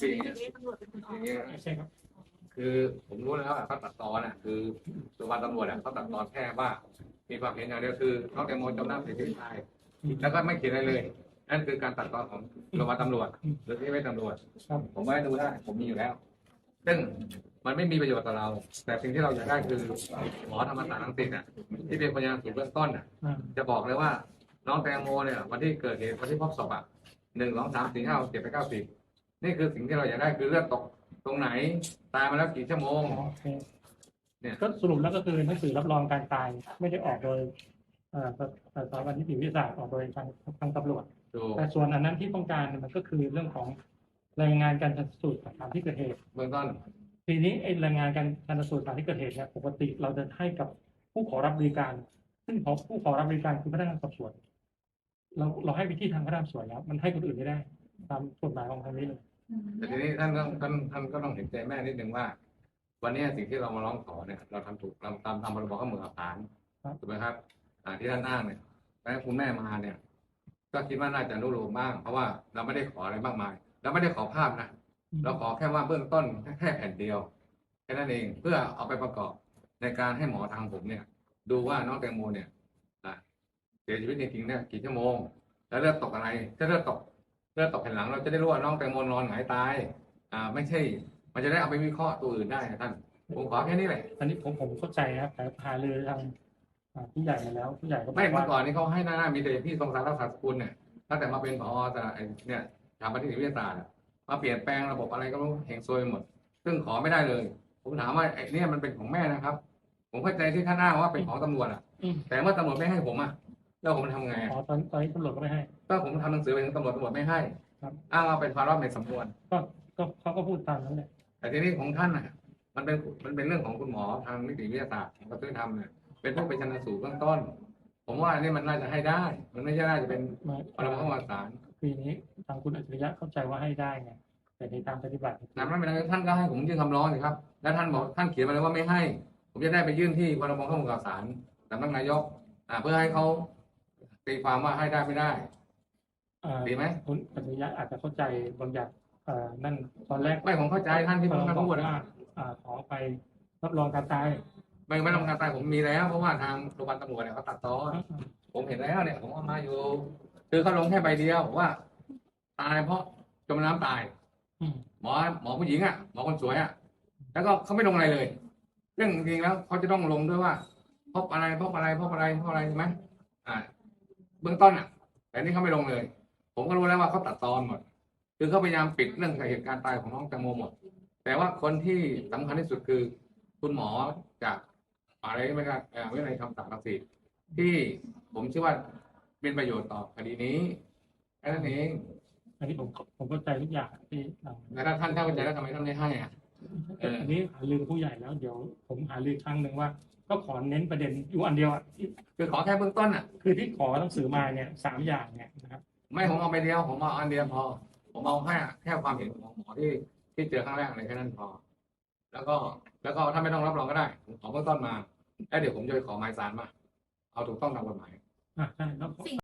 คืออย่างเงี้ยอย่างเงี้ยใช่ครับ คือผมรู้แล้วว่าเขาตัดตอนน่ะ คือตัววันตำรวจอะเขาตัดตอนแค่ว่า มีความเห็นอย่างเดียวคือน้องแตงโมจมน้ำเสียชีวิตตายแล้วก็ไม่เขียนอะไรเลย นั่นคือการตัดตอนของตัววันตำรวจ หรือที่ไม่ตำรวจ ครับ ผมไม่ได้ดูได้ผมมีอยู่แล้ว ซึ่งมันไม่มีประโยชน์ต่อเรา แต่สิ่งที่เราอยากได้คือหมอธรรมศาสตร์อังกฤษอะที่เป็นพยานสูตรเบื้องต้นอะ จะบอกเลยว่าน้องแตงโมเนี่ยวันที่เกิดเหตุวันที่พบศพอะหนึ่งสองสามสี่ห้าเจ็ดแปดเก้าสิบ นี่คือสิ่งที่เราอยากได้คือเลือดตกตรงไหน ตายมาแล้วกี่ชั่วโมง อ๋อโอเคเนี่ย ก็สรุปแล้วก็คือหนังสือรับรองการตายไม่ได้ออกโดยเอ่อสถาบันนิติวิทยาศาสตร์ออกโดยทางทางตำรวจ ดูแต่ส่วนอันนั้นที่ต้องการเนี่ยมันก็คือเรื่องของรายงานการชันสูตรสถานที่เกิดเหตุ เบื้องต้นทีนี้ไอ้รายงานการชันสูตรสถานที่เกิดเหตุเนี่ยปกติเราจะให้กับผู้ขอรับบริการ ซึ่งขอผู้ขอรับบริการคือพนักงานสอบสวน เราเราให้ไปที่ทางพนักงานสอบสวนแล้ว มันให้คนอื่นไม่ได้ ตามกฎหมายของทางนี้เลย แต่ทีนี้ท่านต้องท่านท่านก็ต้องเห็นใจแม่นิดนึงว่า วันนี้สิ่งที่เรามาร้องขอเนี่ย เราทำถูกเราตามตามพรบข้อมูลข่าวสารถูกไหมครับอ่าที่ท่านอ้างเนี่ยแล้วคุณแม่มาเนี่ย ก็คิดว่าน่าจะรู้รวมบ้าง เพราะว่าเราไม่ได้ขออะไรมากมายเราไม่ได้ขอภาพนะเราขอแค่ว่าเบื้องต้นแค่แค่แผ่นเดียวแค่นั้นเองเพื่อเอาไปประกอบในการให้หมอทางผมเนี่ย ดูว่าน้องแตงโมเนี่ยอะเสียชีวิตจริงๆเนี่ยกี่ชั่วโมง แล้วเลือดตกอะไรถ้าเลือดตก เลือดตกแผ่นหลังเราจะได้รู้ว่าน้องแตงโมนอนหงายตาย อ่า ไม่ใช่ มันจะได้เอาไปวิเคราะห์ตัวอื่นได้นะท่าน ผมขอแค่นี้แหละ อันนี้ผมผมเข้าใจนะครับแต่หารือทางอ่าผู้ใหญ่มาแล้วผู้ใหญ่ก็บไม่อกเมื่ว่าอก่อนนี้เขาให้หน้าหน้ามีแต่พี่ทรงสารรักษาสกุลเนี่ยตั้งแต่มาเป็นผอแต่ไอ้เนี่ยสถาบันนิติวิทยาศาสตร์อะมาเปลี่ยนแปลงระบบอะไรก็ไม่รู้เฮงซวยไปหมด ซึ่งขอไม่ได้เลย ผมถามว่าไอ้เนี่ยมันเป็นของแม่นะครับ ผมเข้าใจที่ท่านอ้างว่าเป็นของตำรวจอะอืม แต่เมื่อตำรวจไม่ให้ผมอะ แล้วผมทำไงอะอ๋อตอนตอนนี้ตำรวจก็ไม่ให้ ก็ผมทำหนังสือไปถึงตำรวจตำรวจไม่ให้ครับ อ้างว่าเป็นภาระในสำนวน ก็ก็เขาก็พูดตามนั้นแหละแต่ทีนี้ของท่านน่ะ มันเป็นมันเป็นเรื่องของคุณหมอทางนิติวิทยาศาสตร์ของกระทรวงธรรมเนี่ยเป็นผู้ไปชันสูตรเบื้องต้น ผมว่าอันนี้มันน่าจะให้ได้ มันไม่ใช่น่าจะเป็นมาพรบข้อมูลสารคืออย่างนี้ทางคุณอัจฉริยะเข้าใจว่าให้ได้ไงแต่ในทางปฏิบัตินั้นไม่เป็นไรท่านก็ให้ผมยื่นคำร้องสิครับ แล้วท่านบอกท่านเขียนมาเลยว่าไม่ให้ ผมจะได้ไปยื่นที่พรบข้อมูลข่าวสารสำนักนายกอ่าเพื่อให้เขา ตีความว่าให้ได้ไม่ได้ เอ่อดีไหม คุณอัจฉริยะอาจจะเข้าใจบางอย่างเอ่อนั่นตอนแรกไม่ผมเข้าใจท่านที่ผมเอ่อท่านบอกพูดว่านะ อ่าขอไปรับรองการตายไม่ไม่ต้องการตายผมมีแล้ว เพราะว่าทางโรงพยาบาลตำรวจเนี่ยเขาตัดต่อผมเห็นแล้วเนี่ย ผมเอามาอยู่ คือเขาลงแค่ใบเดียวว่า ตายเพราะจมน้ำตาย อืมหมอหมอผู้หญิงอะหมอคนสวยอะ แล้วก็เขาไม่ลงอะไรเลย เรื่องจริงๆแล้วเขาจะต้องลงด้วยว่าพบอะไรพบอะไรพบอะไรพบอะไรใช่ไหมอ่า เบื้องต้นอะ แต่นี่เขาไม่ลงเลย ผมก็รู้แล้วว่าเขาตัดตอนหมด คือเขาพยายามปิดเรื่องเหตุการณ์ตายของน้องแตงโมหมด แต่ว่าคนที่สำคัญที่สุดคือ คุณหมอจากอะไรไม่ครับเอ่อวินัยคำสั่งศักดิ์สิทธิ์ที่ผมเชื่อว่าเป็นประโยชน์ต่อคดีนี้แค่นั้นเองอันนี้ผมผมเข้าใจทุกอย่างที่อ่าแล้วถ้าท่านเข้าใจแล้วทำไมท่านไม่ให้อะเอออัอันนี้หารือกับผู้ใหญ่แล้วเดี๋ยวผมหารือครั้งหนึ่งว่า ก็ขอเน้นประเด็นอยู่อันเดียวอะที่คือขอแค่เบื้องต้นอะคือที่ขอหนังสือมาเนี่ยสามอย่างเนี่ยนะครับไม่ผมเอาไปเดียวผมเอาอันเดียวพอ ผมเอาแค่แค่ความเห็นของหมอที่ที่เจอครั้งแรกอะไรแค่นั้นพอ แล้วก็แล้วก็ถ้าไม่ต้องรับรองก็ได้ผมขอเบื้องต้นมาแล้วเดี๋ยวผมจะไปขอหมายสารมา เอาถูกต้องตามกฎหมายอะใช่แล้ว